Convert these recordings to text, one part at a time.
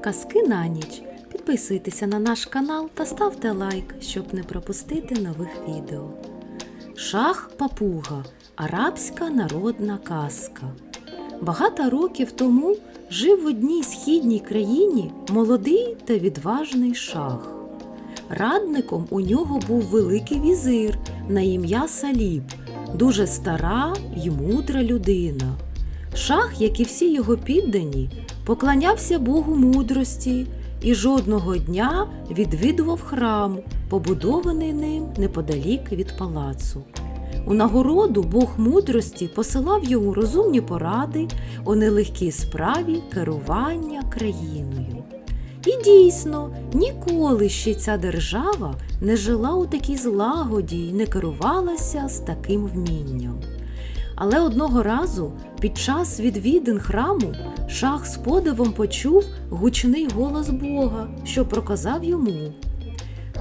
Казки на ніч. Підписуйтеся на наш канал та ставте лайк, щоб не пропустити нових відео. Шах папуга арабська народна казка. Багато років тому жив в одній східній країні молодий та відважний шах. Радником у нього був великий візир на ім'я Саліб, дуже стара й мудра людина. Шах, як і всі його піддані, поклонявся Богу мудрості і жодного дня відвідував храм, побудований ним неподалік від палацу. У нагороду Бог мудрості посилав йому розумні поради у нелегкій справі керування країною. І дійсно, ніколи ще ця держава не жила у такій злагоді і не керувалася з таким вмінням. Але одного разу під час відвідин храму шах з подивом почув гучний голос Бога, що проказав йому.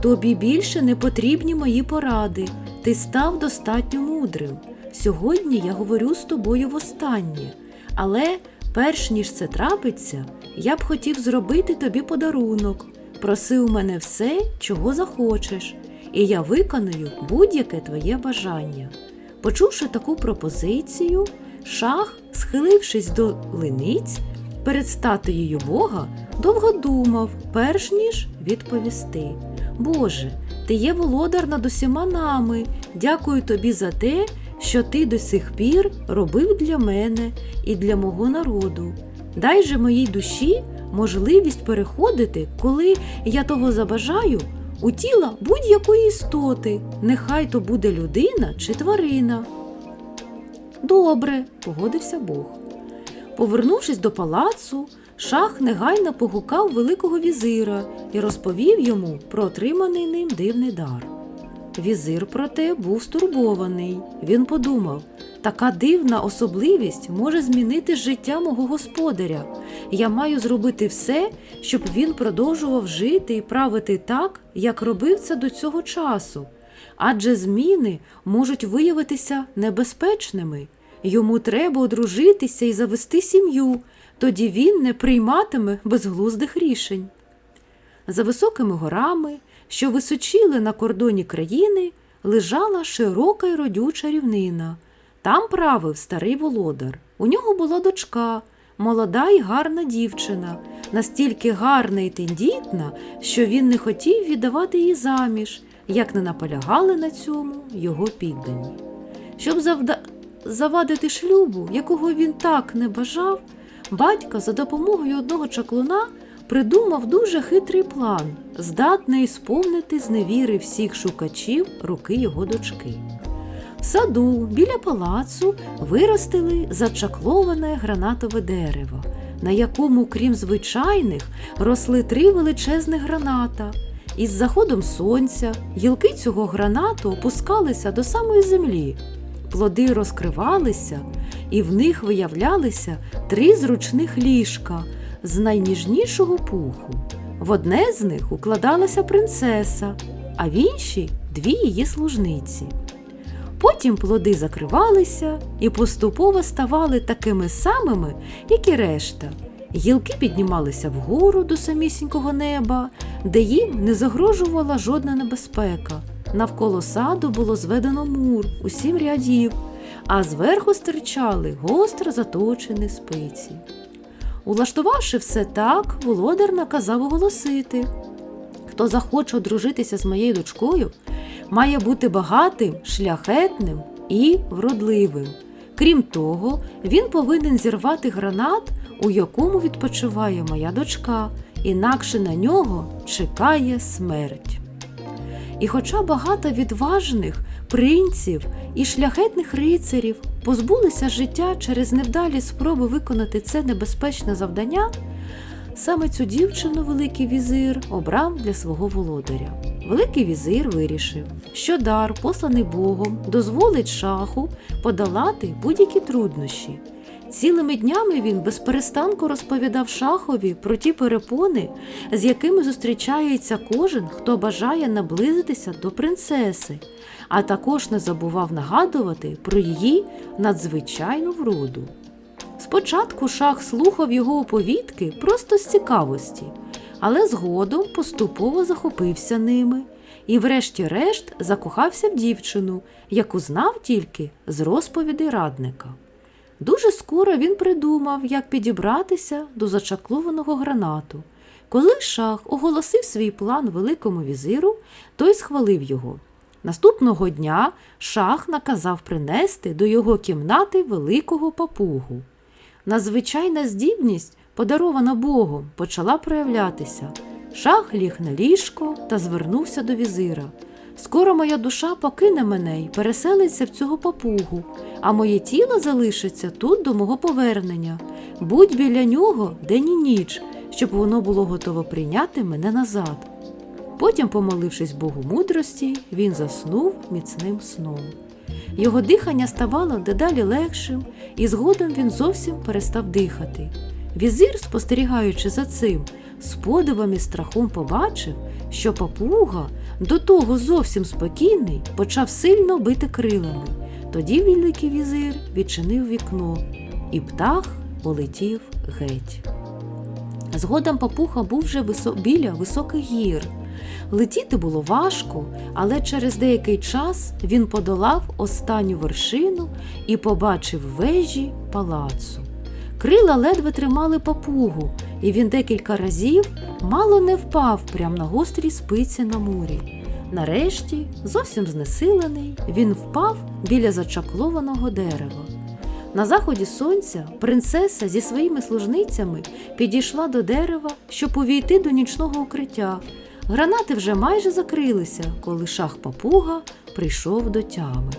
Тобі більше не потрібні мої поради, ти став достатньо мудрим. Сьогодні я говорю з тобою востаннє, але перш ніж це трапиться, я б хотів зробити тобі подарунок. Проси у мене все, чого захочеш, і я виконую будь-яке твоє бажання. Почувши таку пропозицію, шах, схилившись до линиць перед статуєю Бога, довго думав, перш ніж відповісти. Боже, ти є володар над усіма нами. Дякую тобі за те, що ти до сих пір робив для мене і для мого народу. Дай же моїй душі можливість переходити, коли я того забажаю, у тіла будь-якої істоти, нехай то буде людина чи тварина. Добре, погодився Бог. Повернувшись до палацу, шах негайно погукав великого візира і розповів йому про отриманий ним дивний дар. Візир, проте, був стурбований. Він подумав, така дивна особливість може змінити життя мого господаря. Я маю зробити все, щоб він продовжував жити і правити так, як робив це до цього часу. Адже зміни можуть виявитися небезпечними. Йому треба одружитися і завести сім'ю, тоді він не прийматиме безглуздих рішень. За високими горами, що височили на кордоні країни, лежала широка й родюча рівнина. Там правив старий володар. У нього була дочка, молода й гарна дівчина, настільки гарна і тендітна, що він не хотів віддавати її заміж, як не наполягали на цьому його піддані. Щоб завда... завадити шлюбу, якого він так не бажав, батько за допомогою одного чаклуна придумав дуже хитрий план, здатний сповнити з невіри всіх шукачів руки його дочки. Саду біля палацу виростили зачакловане гранатове дерево, на якому, крім звичайних, росли три величезних граната. Із заходом сонця гілки цього гранату опускалися до самої землі. Плоди розкривалися, і в них виявлялися три зручних ліжка з найніжнішого пуху. В одне з них укладалася принцеса, а в інші дві її служниці. Потім плоди закривалися і поступово ставали такими самими, як і решта. Гілки піднімалися вгору до самісінького неба, де їм не загрожувала жодна небезпека. Навколо саду було зведено мур у сім рядів, а зверху стирчали гостро заточені спиці. Улаштувавши все так, володар наказав оголосити. Хто захоче одружитися з моєю дочкою, має бути багатим, шляхетним і вродливим. Крім того, він повинен зірвати гранат, у якому відпочиває моя дочка, інакше на нього чекає смерть. І хоча багато відважних принців і шляхетних рицарів позбулися життя через невдалі спроби виконати це небезпечне завдання, саме цю дівчину Великий візир обрав для свого володаря. Великий візир вирішив, що дар, посланий Богом, дозволить шаху подолати будь-які труднощі. Цілими днями він безперестанку розповідав шахові про ті перепони, з якими зустрічається кожен, хто бажає наблизитися до принцеси, а також не забував нагадувати про її надзвичайну вроду. Спочатку шах слухав його оповідки просто з цікавості, але згодом поступово захопився ними і, врешті-решт, закохався в дівчину, яку знав тільки з розповідей радника. Дуже скоро він придумав, як підібратися до зачаклованого гранату. Коли шах оголосив свій план великому візиру, той схвалив його. Наступного дня шах наказав принести до його кімнати великого папугу. Надзвичайна здібність, подарована Богом, почала проявлятися. Шах ліг на ліжко та звернувся до візира. Скоро моя душа покине мене і переселиться в цього папугу, а моє тіло залишиться тут до мого повернення. Будь біля нього день і ніч, щоб воно було готово прийняти мене назад. Потім, помолившись Богу мудрості, він заснув міцним сном. Його дихання ставало дедалі легшим, і згодом він зовсім перестав дихати. Візир, спостерігаючи за цим, з подивом і страхом побачив, що папуга, до того зовсім спокійний, почав сильно бити крилами. Тоді великий візир відчинив вікно, і птах полетів геть. Згодом папуга був вже висо... біля високих гір. Летіти було важко, але через деякий час він подолав останню вершину і побачив вежі палацу. Крила ледве тримали папугу, і він декілька разів мало не впав прямо на гострій спиці на мурі. Нарешті, зовсім знесилений, він впав біля зачаклованого дерева. На заході сонця принцеса зі своїми служницями підійшла до дерева, щоб увійти до нічного укриття. Гранати вже майже закрилися, коли шах папуга прийшов до тями.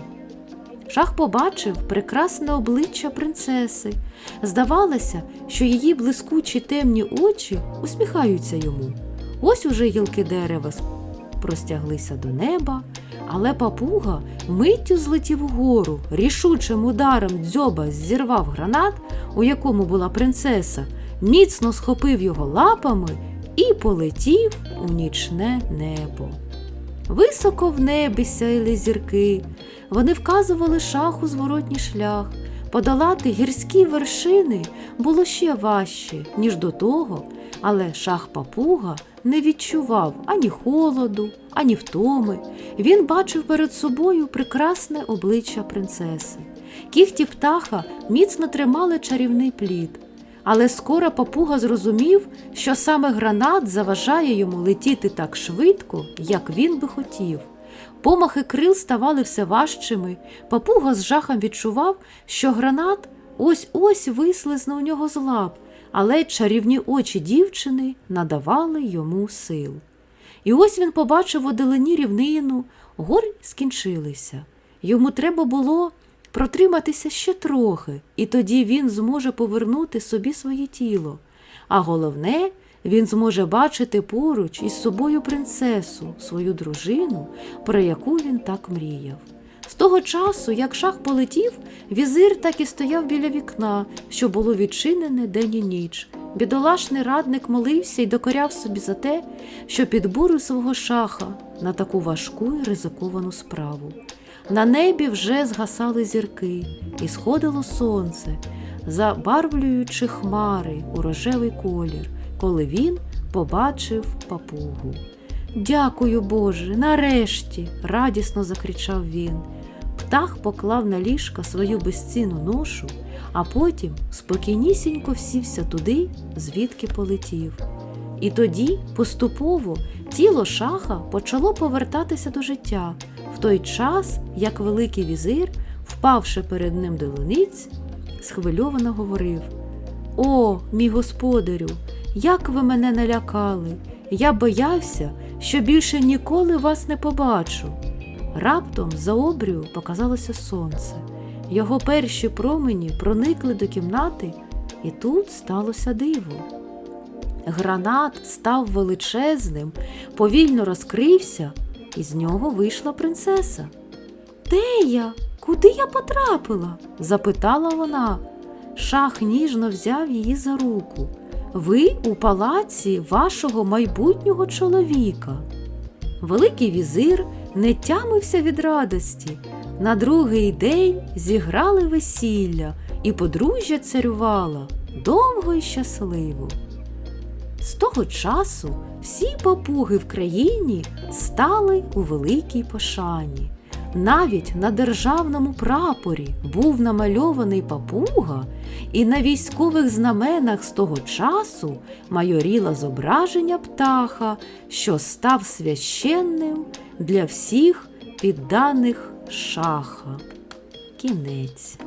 Шах побачив прекрасне обличчя принцеси. Здавалося, що її блискучі темні очі усміхаються йому. Ось уже гілки дерева простяглися до неба, але папуга миттю злетів угору, рішучим ударом дзьоба зірвав гранат, у якому була принцеса, міцно схопив його лапами і полетів у нічне небо. Високо в небі сяяли зірки, вони вказували шаху зворотній шлях. Подолати гірські вершини було ще важче, ніж до того, але шах папуга не відчував ані холоду, ані втоми. Він бачив перед собою прекрасне обличчя принцеси. Кіхті птаха міцно тримали чарівний плід. Але скоро папуга зрозумів, що саме гранат заважає йому летіти так швидко, як він би хотів. Помахи крил ставали все важчими. Папуга з жахом відчував, що гранат ось ось вислизне у нього з лап, але чарівні очі дівчини надавали йому сил. І ось він побачив у далині рівнину, гори скінчилися. Йому треба було протриматися ще трохи, і тоді він зможе повернути собі своє тіло. А головне, він зможе бачити поруч із собою принцесу, свою дружину, про яку він так мріяв. З того часу, як шах полетів, візир так і стояв біля вікна, що було відчинене день і ніч. Бідолашний радник молився і докоряв собі за те, що підбурив свого шаха на таку важку і ризиковану справу. На небі вже згасали зірки, і сходило сонце, забарвлюючи хмари у рожевий колір, коли він побачив папугу. Дякую, Боже, нарешті, радісно закричав він. Птах поклав на ліжка свою безцінну ношу, а потім спокійнісінько всівся туди, звідки полетів. І тоді, поступово, тіло шаха почало повертатися до життя, в той час, як Великий візир, впавши перед ним до луниць, схвильовано говорив: О, мій господарю, як ви мене налякали! Я боявся, що більше ніколи вас не побачу. Раптом за обрію показалося сонце. Його перші промені проникли до кімнати, і тут сталося диво. Гранат став величезним, повільно розкрився, і з нього вийшла принцеса. Де я? Куди я потрапила? запитала вона. Шах ніжно взяв її за руку. Ви у палаці вашого майбутнього чоловіка. Великий візир не тямився від радості. На другий день зіграли весілля, і подружжя царювало довго і щасливо. З того часу всі папуги в країні стали у великій пошані. Навіть на державному прапорі був намальований папуга, і на військових знаменах з того часу майоріло зображення птаха, що став священним для всіх підданих шаха. Кінець.